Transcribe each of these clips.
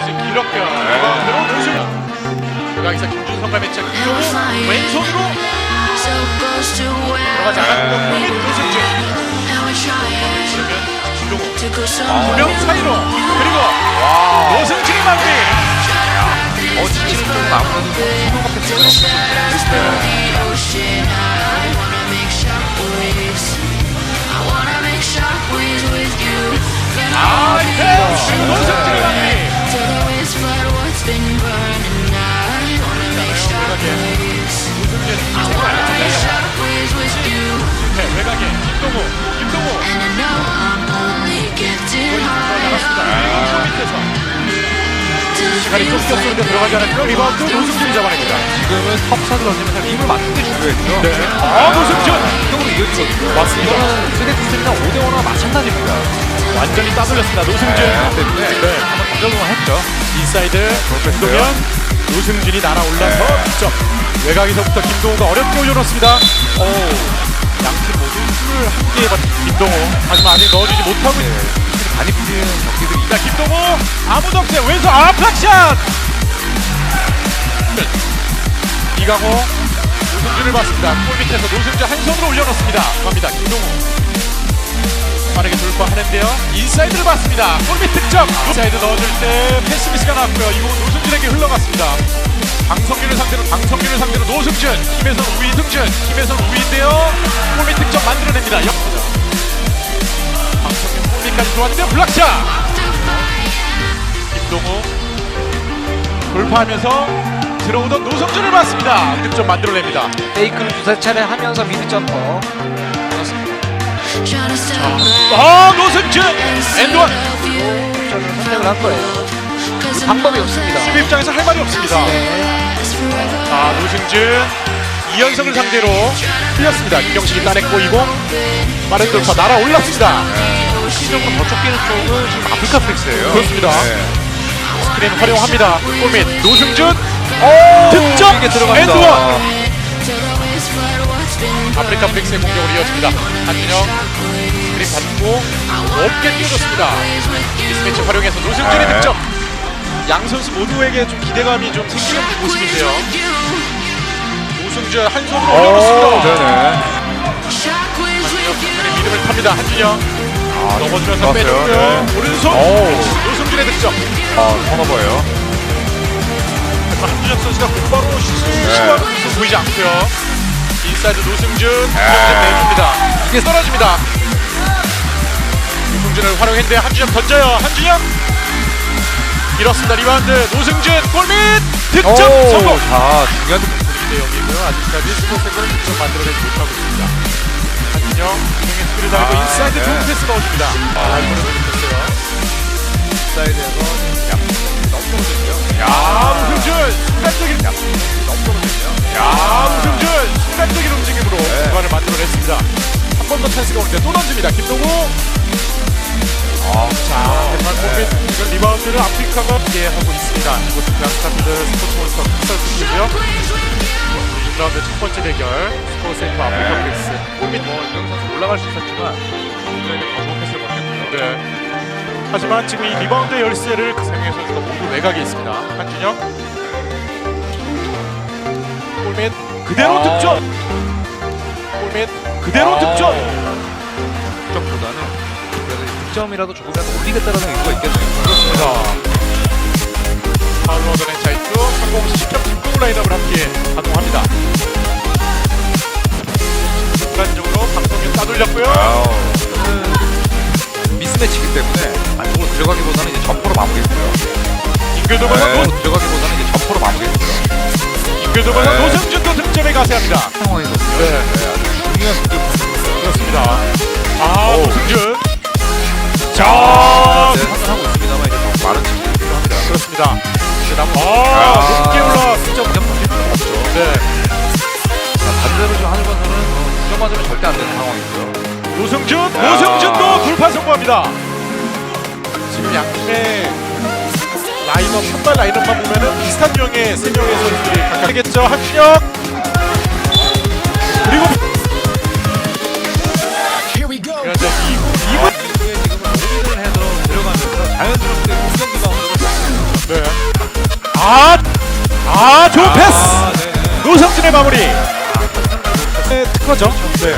시즌 길었고요. 리바운드로. 여기서 김준성과 매치 김종우 왼손으로 들어가지 않았고 노승준. 그러면 김종우 두명 사이로 그리고 노승준이 마무리. 어, 지금 좀 아무래도 신호가 뺐어요. 아, 이태 노승준 않았고 리바운드 노승준이 잡아냅니다. 지금은 턱샷을 던지면서 힘을 맞는 게 중요했죠. 네. 아, 노승준. 으로 이어지거든요. 맞습니다. 이거는 3대2나 5대5나 마찬가지입니다. 완전히 따돌렸습니다. 노승준. 네, 때문에 네. 한번 던져보면 했죠. 인사이드 김동현 노승준이 날아올라서 네. 득점. 외곽에서부터 김동우가 어렵게 올려놓습니다. 오, 양팀 모두 힘을 함께 받은 김동우. 하지만 아직 넣어주지 못하고 네. 있습니다. 많이 풀리는 경기들이 자, 김동우 아무도 없어요. 왼손 아 플락샷. 이강호 노승준을 봤습니다. 골 밑에서 노승준 한 손으로 올려놓습니다. 갑니다. 김동우 빠르게 돌파하는데요. 인사이드를 봤습니다. 골밑 득점. 인사이드 넣어줄 때 패스 미스가 나왔고요. 이거 노승준에게 흘러갔습니다. 방성균을 상대로 방성균을 상대로 노승준 팀에서 우위 승준 팀에서 우위인데요. 골밑 득점 만들어냅니다. 방성균 골밑까지 좋았는데 블락샷. 김동우 돌파하면서 들어오던 노성준을 봤습니다. 득점 만들어냅니다. 페이크를 두세 차례 하면서 미드 점퍼. 아 노성준 엔드원 점을 선택을 한 거예요. 방법이 없습니다. 수비 입장에서 할 말이 없습니다. 아 노승준 이연성을 상대로 틀렸습니다. 김경식이 따냈고 20 빠른 돌파 날아올랐습니다. 시즌은 더 쫓기는 쪽은 지금 아프리카 프릭스예요. 그렇습니다. 네. 스크린 활용합니다. 골밑 노승준 오, 득점! 엔드원! 아프리카 프릭스의 공격으로 이어집니다. 한준영 스크린 받고 높게 뛰어줬습니다. 미스매치 활용해서 노승준의 네. 득점. 양 선수 모두에게 좀 기대감이 좀 생기는 모습인데요. 노승준 한 손으로 오, 올려놓습니다. 한준영 믿음을 탑니다. 한준영 아, 넘어지면서. 빼줬고요. 네. 오른손 오. 노승준의 득점. 아, 턴오버예요. 한준혁 선수가 곧바로 슛을 네. 시도하는 모습 보이지 않고요. 인사이드 노승준 네. 득점 내줍니다. 이게 떨어집니다. 노승준을 활용했는데 한준혁 던져요. 한준혁 밀었습니다. 리바운드 노승준 골밑 득점 오, 성공. 자, 중요한 득점. 2대 0이고요. 아직까지 스포츠센터는 득점 만들어내지 못하고 있습니다. 한준혁 공에 스크린 달고 아, 인사이드 네. 좋은 패스 넣어줍니다. 잘 보내줬어요. 사이드에서 한번더 찬스가 오는데 또 던집니다. 김동우. 아, 자, 하지만 골밑 리바운드를 아프리카가 이해하고 있습니다. 이곳은 양스타필드 스포츠몬스터 풋살 팀이고요. 6라운드 첫 번째 대결 스포츠센터 아프리카 프렉스. 골밑 뭐 이경 선수 올라갈 수 있었지만. 네. 하지만 지금 이 리바운드 열쇠를 강성현 선수가 모두 외곽에 있습니다. 한준혁. 골밑 그대로 아. 득점. 골밑 그대로 아. 득점. 득점보다는 그래도 득점이라도 조금이라도 올리겠다라는 의도가 있겠네요. 그렇습니다. 파울로 자이투 성공 10점 김동우 라인업을 함께 가동합니다. 순간적으로 방송이 따돌렸고요. 아우, 저는 미스매치이기 때문에 안쪽으로 들어가기보다는 이제 점퍼로 마무리했고요. 임글도벌과 네, 노, 들어가기보다는 이제 점퍼로 마무리했고요. 임글도벌과 네. 노승준도 득점에 가세합니다. 상황이거든요. 네. 네. 그렇습니다. 아 오. 노승준. 아, 자 네, 하고 있습니다만 이제 더 많은 득점이 필요합니다. 그렇습니다. 이제 남 아, 아 높게 올라. 없죠. 네. 자, 반대로 좀 하늘건설은 어, 득점 맞으면 절대 안 되는 상황이고요. 노승준, 야. 노승준도 돌파 성공합니다. 지금 양팀의 라인업 선발 라인업만 보면은 비슷한 명의 세 명의 선수들이 각각 되겠죠. 한준혁 그리고 자연스럽게 공격 리바운드를 네. 아, 아 좋은 패스. 아, 네네. 노성진의 마무리. 네, 특허죠. 네.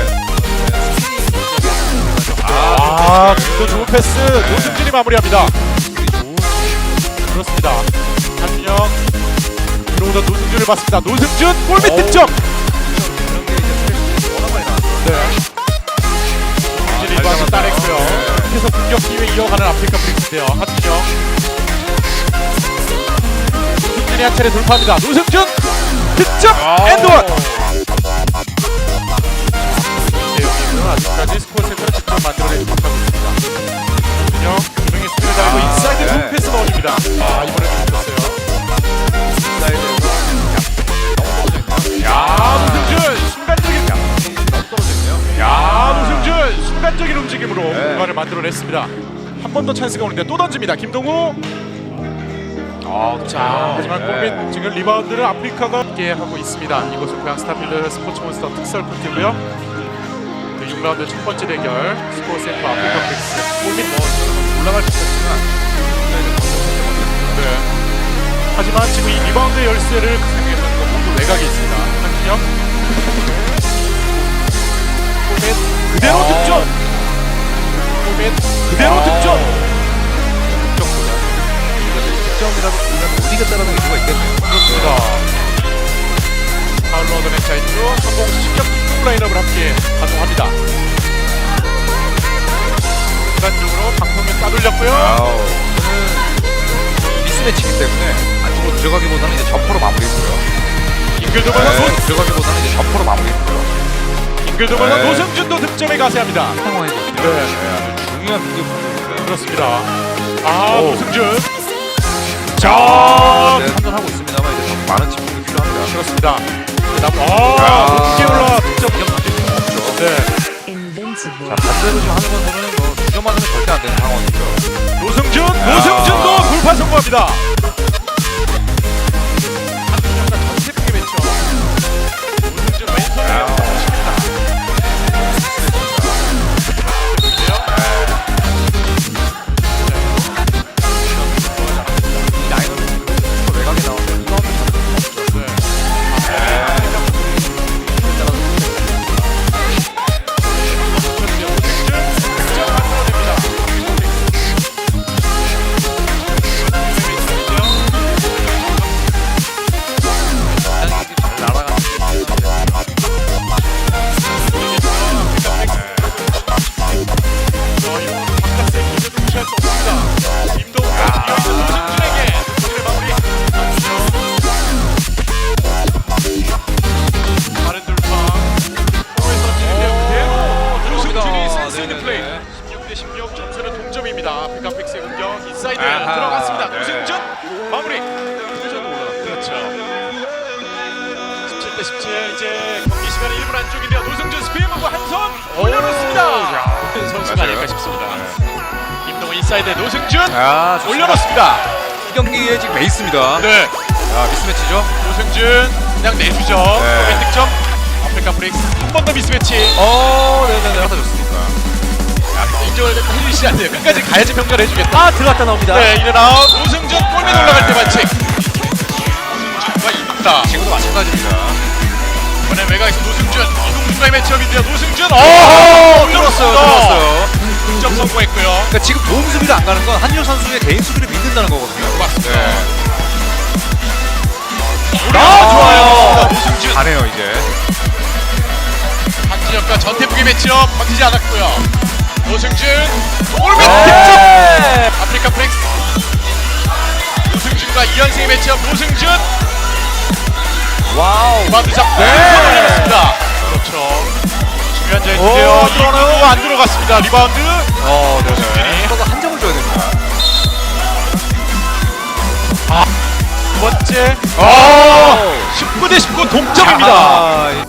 아, 또 좋은 패스. 노승진이 마무리합니다. 그렇습니다. 한명 들어오던 노승준을 봤습니다. 노승준 골밑. 득점. 공격 기회 이어가는 아프리카 브릭스인데요. 한준영. 노승준이 한 차례 돌파합니다. 노승준 득점 엔드원. 대영님은 아직까지 스코어 센터를 직접 만들어내지 못하고 있습니다. 한준영 분명히 스크린 달고 아, 인사이드 네. 네. 패스 넣어줍니다. 네. 공간을 만들어냈습니다. 한 번 더 찬스가 오는데 또 던집니다. 김동우. 아, 자 하지만 네. 골밑 지금 리바운드를 아프리카가 함께 하고 있습니다. 이곳은 고양 스타필드 스포츠몬스터 특설. 그 6라운드 첫 번째 대결 스코어 센터 아프리카 네. 브릭스 골밑 뭐 올라갈 수 있었지만 네. 하지만 지금 이 리바운드 열쇠를 놓는 건 모두 외곽에 있습니다. 한준영. 골밑 그대로 어. 득점. 골밑 그대로 어. 득점. 득점이라도 보면 못 이겼다는 이유가 있겠네요. 그렇습니다. 파울로 얻어낸 차이로 성공 시격 킥 라인업을 함께 가동합니다. 순간적으로 방송면 따돌렸고요. 저는 미스매치이기 때문에 안쪽으로 들어가기보다는 이제 점퍼로 마무리했고요. 잉글도버가 네, 노 들어가기보다는 이제 점퍼로 마무리했고요. 네. 노승준도 득점에 가세합니다. 상황이거든요. 네. 아주 중요한 판정입니다. 그렇습니다. 아 오. 노승준. 자, 자 네, 판단하고 있습니다만 이제 좀 많은 집중이 필요합니다. 그렇습니다. 아 높게 올라 득점. 없죠. 네. Invincible. 자, 반대로 좀 하는 건 저는 뭐 주저만 하면 절대 안 되는 상황이죠. 싶습니다. 김동훈 인사이드 노승준 아, 좋습니다. 올려놓습니다. 이 경기의 지금 에이스입니다. 네, 아, 미스매치죠. 노승준 그냥 내주죠. 네. 네. 득점. 아프리카 브릭스 한번 더 미스매치. 어, 네네네. 하다 좋습니까? 인정을 해주시지 않네요. 끝까지 가야지 평가를 해주겠다. 아 들어갔다 나옵니다. 네, 인앤아웃 노승준 골밑 올라갈 때 반칙. 노승준과 이동다. 지금도 마찬가지입니다. 이번엔 외곽에서 노승준, 이동준과의 매치업인데요. 노승준, 어, 들었어요, 들었어요. 득점 성공했고요. 그러니까 지금 도움 수비도 안 가는 건 한준혁 선수의 개인 수비를 믿는다는 거거든요. 맞습니다. 네. 아, 좋아요. 노승준, 가네요 이제. 박진혁과 전태풍의 매치업 버티지 않았고요. 노승준, 골밑 네. 득점. 아프리카 프렉스. 노승준과 이현승의 매치업. 노승준, 와우. 마드 잡고 네. 왼손 올려놨습니다. 그렇죠. 중요한. 오, 이거는 안 들어갔습니다. 리바운드. 어. 네네. 서로 한 점을 줘야 됩니다. 두 번째. 오. 19 대 19 동점입니다. 아,